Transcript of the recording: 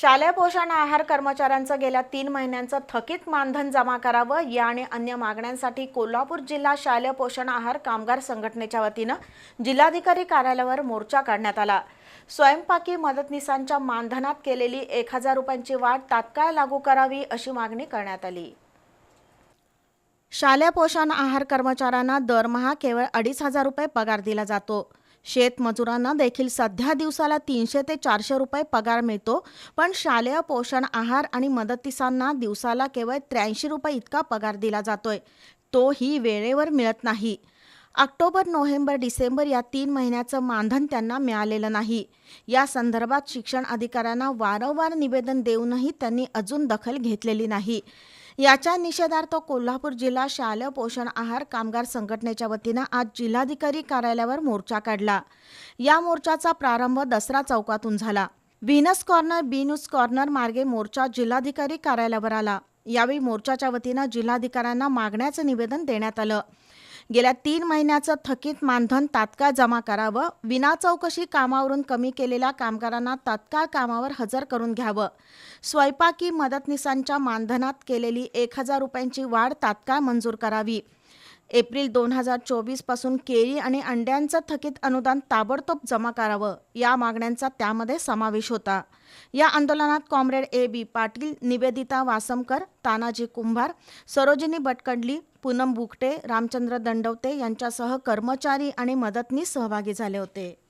शालेय पोषण आहार कर्मचाऱ्यांचं गेल्या तीन महिन्यांचं थकीत मानधन जमा करावं या आणि अन्य मागण्यांसाठी कोल्हापूर जिल्हा शालेय पोषण आहार कामगार संघटनेच्या वतीनं जिल्हाधिकारी कार्यालयावर मोर्चा काढण्यात आला. स्वयंपाकी मदतनीसांच्या मानधनात केलेली एक हजार रुपयांची वाढ तात्काळ लागू करावी अशी मागणी करण्यात आली. शालेय पोषण आहार कर्मचाऱ्यांना दरमहा केवळ अडीच हजार रुपये पगार दिला जातो. शेतमजुरांना देखील सध्या दिवसाला तीनशे ते चारशे रुपये पगार मिळतो पण शालेय पोषण आहार आणि मदतीसांना दिवसाला केवळ त्र्याऐंशी रुपये इतका पगार दिला जातोय. तोही वेळेवर मिळत नाही. ऑक्टोबर नोव्हेंबर डिसेंबर या तीन महिन्याचं मानधन त्यांना मिळालेलं नाही. या संदर्भात शिक्षण अधिकाऱ्यांना वारंवार निवेदन देऊनही त्यांनी अजून दखल घेतलेली नाही. याच्या निषेधार्थ कोल्हापूर जिल्हा शालेय पोषण आहार कामगार संघटनेच्या वतीनं आज जिल्हाधिकारी कार्यालयावर मोर्चा काढला. या मोर्चाचा प्रारंभ दसरा चौकातून झाला. व्हिनस कॉर्नर बीनूस कॉर्नर मार्गे मोर्चा जिल्हाधिकारी कार्यालयावर आला. यावेळी मोर्चाच्या वतीनं जिल्हाधिकाऱ्यांना मागण्याचं निवेदन देण्यात आलं. गेल्या तीन महिन्याचं थकीत मानधन तात्काळ जमा करावं विना चौकशी कामावरून कमी केलेल्या कामगारांना तात्काळ कामावर हजर करून घ्यावं. स्वयंपाकी मदतनीसांच्या मानधनात केलेली एक हजार रुपयांची वाढ तात्काळ मंजूर करावी. एप्रिल दोन हजार चोवीसपासून केळी आणि अंड्यांचं थकीत अनुदान ताबडतोब जमा करावं या मागण्यांचा त्यामध्ये समावेश होता. या आंदोलनात comrade A B Patil Nivedita Wasamkar Tanaji Kumbhar Sarojini Bhatkandli Poonam Bukte Ramchandra Dandavate यांच्यासह कर्मचारी आणि मदतनीस सहभागी झाले होते.